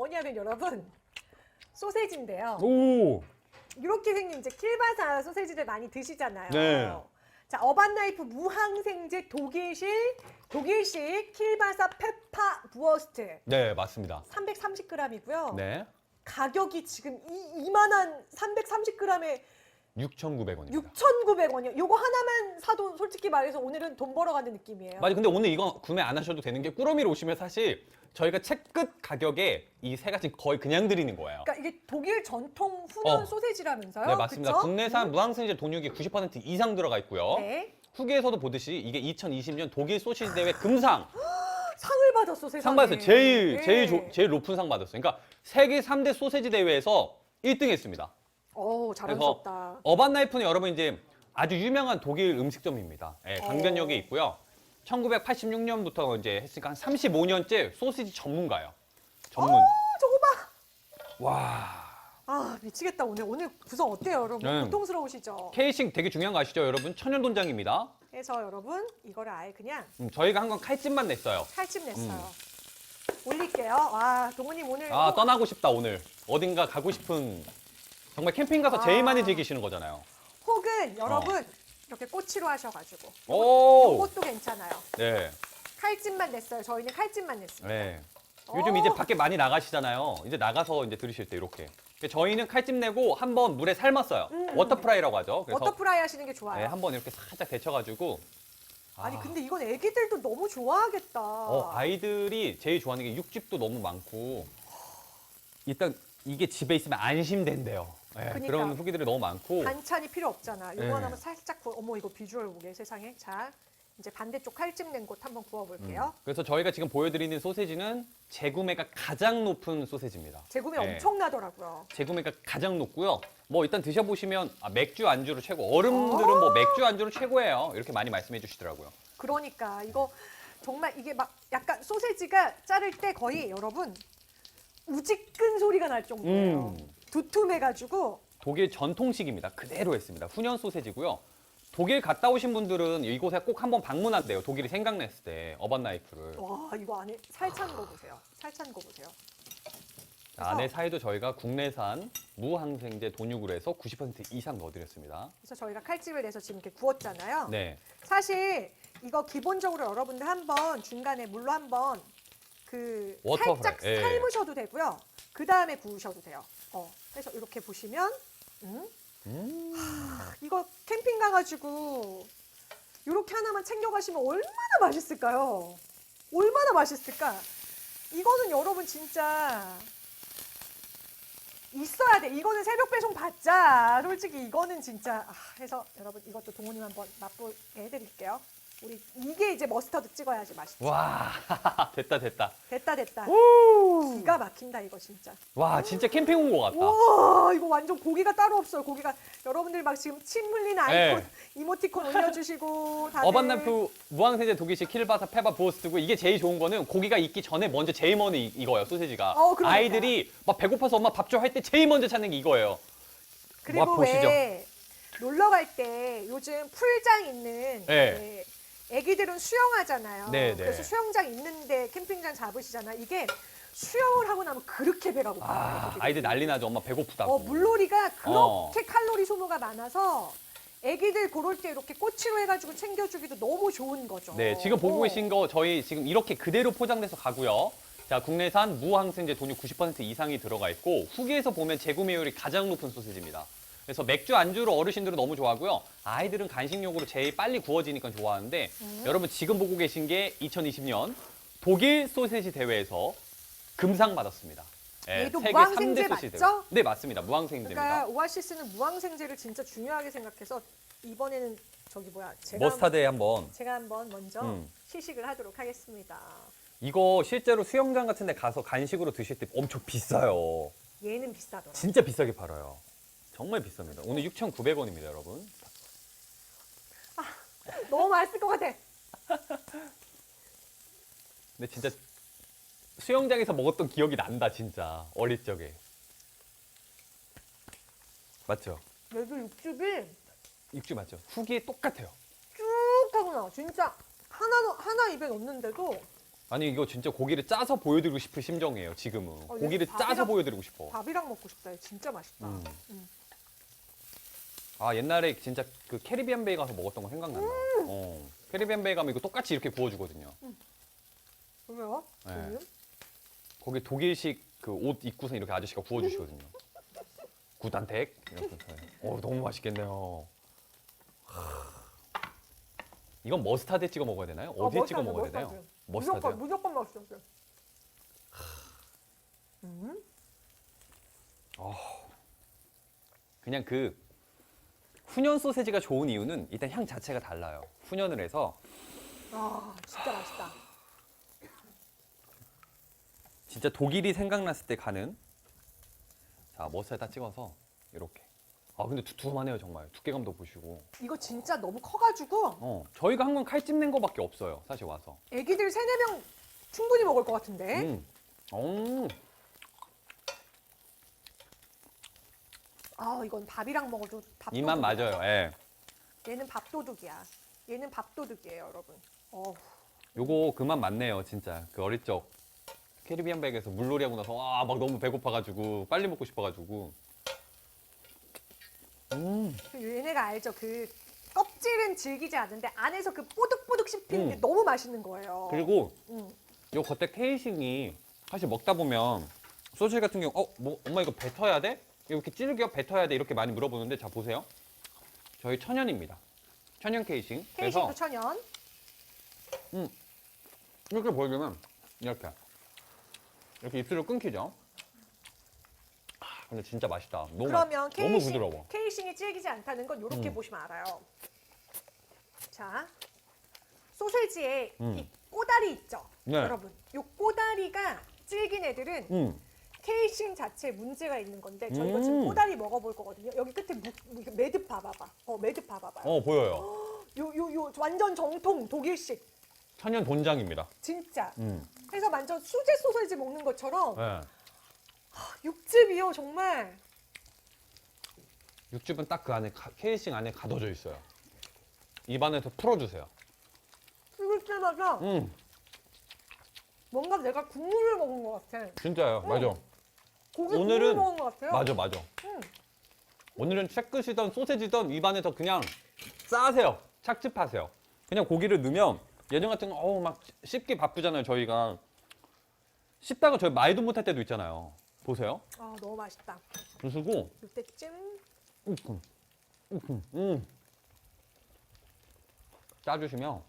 뭐냐면 여러분 소세지인데요. 오. 이렇게 생긴 이제 킬바사 소세지를 많이 드시잖아요. 네. 자, 어반나이프 무항생제 독일식 독일식 킬바사 페파 부어스트 네, 맞습니다. 330g이고요. 네. 가격이 지금 이 이만한 330g에 6,900원입니다. 6,900원이요. 요거 하나만 사도 솔직히 말해서 오늘은 돈 벌어가는 느낌이에요. 맞아. 근데 오늘 이거 구매 안 하셔도 되는 게 꾸러미로 오시면 사실 저희가 채끝 가격에 이 세 가지 거의 그냥 드리는 거예요. 그러니까 이게 독일 전통 훈연 어. 소세지라면서요? 네, 맞습니다. 그쵸? 국내산 무항생제 돈육이 90% 이상 들어가 있고요. 네. 후기에서도 보듯이 이게 2020년 독일 소시지 대회 금상 상을 받았어, 세상에. 상 받았어요. 제일 네. 제일 조- 제일 높은 상 받았어요. 그러니까 세계 3대 소세지 대회에서 1등 했습니다. 어우, 자랑스럽다. 어반 나이프는 여러분 이제 아주 유명한 독일 음식점입니다. 예, 강변역에 어. 있고요. 1986년부터 이제 했으니까 한 35년째 소시지 전문가예요. 전문. 어, 저거 봐. 와. 아, 미치겠다. 오늘 오늘 구성 어때요, 여러분? 네. 고통스러우시죠? 케이싱 되게 중요한 거 아시죠, 여러분? 천연 돈장입니다. 그래서 여러분, 이거를 아예 그냥 음, 저희가 한 건 칼집만 냈어요. 칼집 냈어요. 올릴게요. 와, 동훈님 오늘 음. 아 이거 떠나고 싶다 오늘. 어딘가 가고 싶은 정말 캠핑 가서 제일 아. 많이 즐기시는 거잖아요. 혹은 여러분 이렇게 꼬치로 하셔가지고 어. 오. 그것도 괜찮아요. 네. 칼집만 냈어요. 저희는 칼집만 냈습니다. 네. 요즘 어. 이제 밖에 많이 나가시잖아요. 이제 나가서 이제 들으실 때 이렇게. 저희는 칼집 내고 한번 물에 삶았어요. 음. 워터프라이라고 하죠. 그래서 워터프라이 하시는 게 좋아요. 네, 한번 이렇게 살짝 데쳐가지고. 아니 아. 근데 이건 애기들도 너무 좋아하겠다. 어, 아이들이 제일 좋아하는 게 육즙도 너무 많고 일단 이게 집에 있으면 안심된대요. 네, 그러니까. 그런 후기들이 너무 많고 반찬이 필요 없잖아. 이거 네. 하나만 살짝 구워. 어머 이거 비주얼 보게 세상에. 자 이제 반대쪽 칼집 낸 곳 한번 구워볼게요. 그래서 저희가 지금 보여드리는 소세지는 재구매가 가장 높은 소세지입니다. 재구매 네. 엄청나더라고요. 재구매가 가장 높고요. 뭐 일단 드셔보시면 아, 맥주 안주로 최고. 어른들은 뭐 맥주 안주로 최고예요. 이렇게 많이 말씀해 주시더라고요. 그러니까 이거 정말 이게 막 약간 소세지가 자를 때 거의 여러분 우지끈 소리가 날 정도예요. 음. 두툼해가지고 독일 전통식입니다. 그대로 했습니다. 훈연 소세지고요. 독일 갔다 오신 분들은 이곳에 꼭 한번 방문한대요. 독일이 생각났을 때 어반 나이프를. 와 이거 안에 살찬 거 보세요. 살찬 거 보세요. 자, 안에 사이도 저희가 국내산 무항생제 돈육으로 해서 90% 이상 넣어드렸습니다. 그래서 저희가 칼집을 내서 지금 이렇게 구웠잖아요. 네. 사실 이거 기본적으로 여러분들 한번 중간에 물로 한번 그 워터 살짝 프라이, 예. 삶으셔도 되고요. 그 다음에 구우셔도 돼요. 어, 그래서 이렇게 보시면 음? 음. 이거 캠핑 가가지고 이렇게 하나만 챙겨가시면 얼마나 맛있을까요? 얼마나 맛있을까? 이거는 여러분 진짜 있어야 돼. 이거는 새벽 배송 받자. 솔직히 이거는 진짜 아, 해서 여러분 이것도 동훈님 한번 맛보게 해드릴게요. 우리 이게 이제 머스터드 찍어야지 맛있지. 와, 됐다, 됐다. 됐다 됐다. 오. 기가 막힌다 이거 진짜. 와, 진짜 캠핑 온 것 같다. 우와 이거 완전 고기가 따로 없어요. 고기가 여러분들 막 지금 침 흘리는 아이콘 네. 이모티콘 올려주시고 다들 어반 나이프 무항생제 독일식 킬바사 페바 부어스트고 이게 제일 좋은 거는 고기가 익기 전에 먼저 제일 먼저 이- 익어요 소세지가 어, 그러니까. 아이들이 막 배고파서 엄마 밥 줘 할 때 제일 먼저 찾는 게 이거예요 그리고 맛 보시죠. 왜 놀러 갈 때 요즘 풀장 있는 네. 그 애기들은 수영하잖아요. 네, 네. 그래서 수영장 있는데 캠핑장 잡으시잖아. 이게 수영을 하고 나면 그렇게 배가 고파요. 아 애기들이. 아이들 난리 나죠 엄마 배고프다고 어, 물놀이가 그렇게 어. 칼로리 소모가 많아서 애기들 그럴 때 이렇게 꼬치로 해가지고 챙겨주기도 너무 좋은 거죠. 네 지금 보고 어. 계신 거 저희 지금 이렇게 그대로 포장돼서 가고요 자 국내산 무항생제 돈육 90% 이상이 들어가 있고 후기에서 보면 재구매율이 가장 높은 소세지입니다 그래서 맥주 안주로 어르신들은 너무 좋아하고요 아이들은 간식용으로 제일 빨리 구워지니까 좋아하는데 음. 여러분 지금 보고 계신 게 2020년 독일 소세지 대회에서 금상 받았습니다. 예, 얘도 세계 무항생제 3대 소시지 맞죠? 대회. 네 맞습니다. 무항생제입니다. 그러니까 오아시스는 무항생제를 진짜 중요하게 생각해서 이번에는 저기 뭐야 제가 머스타드에 한번 제가 한번 먼저 음. 시식을 하도록 하겠습니다. 이거 실제로 수영장 같은 데 가서 간식으로 드실 때 엄청 비싸요. 얘는 비싸더라. 진짜 비싸게 팔아요. 정말 비쌉니다. 오늘 6,900원입니다, 여러분. 너무 맛있을 것 같아. 근데 진짜 수영장에서 먹었던 기억이 난다, 진짜. 어릴 적에. 맞죠? 얘도 육즙이 육즙 맞죠? 후기에 똑같아요. 쭉 하고 나와. 진짜 하나 넣- 하나 입에 넣는데도 아니 이거 진짜 고기를 짜서 보여드리고 싶은 심정이에요. 지금은 어, 얘는 고기를 짜서 밥이랑- 보여드리고 싶어. 밥이랑 먹고 싶다. 진짜 맛있다. 음. 음. 아 옛날에 진짜 그 캐리비안 베이 가서 먹었던 거 생각난다. 음. 어. 캐리비안 베이 가면 이거 똑같이 이렇게 구워주거든요. 그래요? 네. 음. 거기 독일식 그 옷 입고서 이렇게 아저씨가 구워주시거든요. 구단택 이렇게. 어 너무 맛있겠네요. 이건 머스타드에 찍어 먹어야 되나요? 어, 어디에 찍어 머스타드, 먹어야 되나요? 머스타드. 무조건 무조건 맛있어. 음. 그냥 그 훈연 소세지가 좋은 이유는 일단 향 자체가 달라요. 훈연을 해서 아 진짜 맛있다. 진짜 독일이 생각났을 때 가는 자 머스타드 찍어서 이렇게. 아 근데 두툼하네요 정말 두께감도 보시고. 이거 진짜 너무 커가지고 어 저희가 한 건 칼집 낸 거밖에 없어요 사실 와서. 애기들 세네 명 충분히 먹을 것 같은데. 음. 음. 아 이건 밥이랑 먹어도 밥도둑. 이맛 맞아요. 예. 얘는 밥도둑이야. 얘는 밥도둑이에요, 여러분. 어, 요거 그맛 맞네요 진짜 그 어릴 적 캐리비안 백에서 물놀이 하고 나서 와막 너무 배고파가지고 빨리 먹고 싶어가지고. 음. 얘네가 알죠? 그 껍질은 질기지 않는데 안에서 그 뽀득뽀득 씹히는 게 음. 너무 맛있는 거예요. 그리고 음. 요 겉에 케이싱이 사실 먹다 보면 소시지 같은 경우 어, 뭐 엄마 이거 뱉어야 돼? 이렇게 찌르겨 뱉어야 돼? 이렇게 많이 물어보는데 자 보세요. 저희 천연입니다. 천연 케이싱. 케이싱도 천연. 이렇게 보여주면 이렇게 이렇게 입술을 끊기죠. 아, 근데 진짜 맛있다. 너무 그러면 너무 케이싱, 부드러워. 케이싱이 질기지 않다는 건 이렇게 음. 보시면 알아요. 자, 소세지에 음. 이 꼬다리 있죠? 네. 여러분, 이 꼬다리가 질긴 애들은 음. 케이싱 자체에 문제가 있는 건데 저희가 음. 지금 꼬다리 먹어볼 거거든요. 여기 끝에 무, 무- 이거 매듭 봐봐봐. 어, 매듭 봐봐봐. 어 보여요. 요, 요, 요 완전 정통 독일식. 천연 돈장입니다. 진짜. 음. 그래서 완전 수제 소세지 먹는 것처럼 네. 육즙이요, 정말. 육즙은 딱 그 안에 가- 케이싱 안에 가둬져 있어요. 입안에서 풀어주세요. 씹을 때마다 음, 뭔가 내가 국물을 먹은 것 같아. 진짜요. 맞아. 고기 오늘은- 국물 먹은 것 같아요. 맞아, 맞아. 음. 오늘은 채끝이든 소세지든 입안에서 그냥 싸세요. 착즙하세요. 그냥 고기를 넣으면 예전 같은 거 어우 막 씹기 바쁘잖아요. 저희가 씹다가 저희 말도 못할 때도 있잖아요. 보세요. 아, 너무 맛있다. 그리고 이때쯤 음, 음, 음. 짜주시면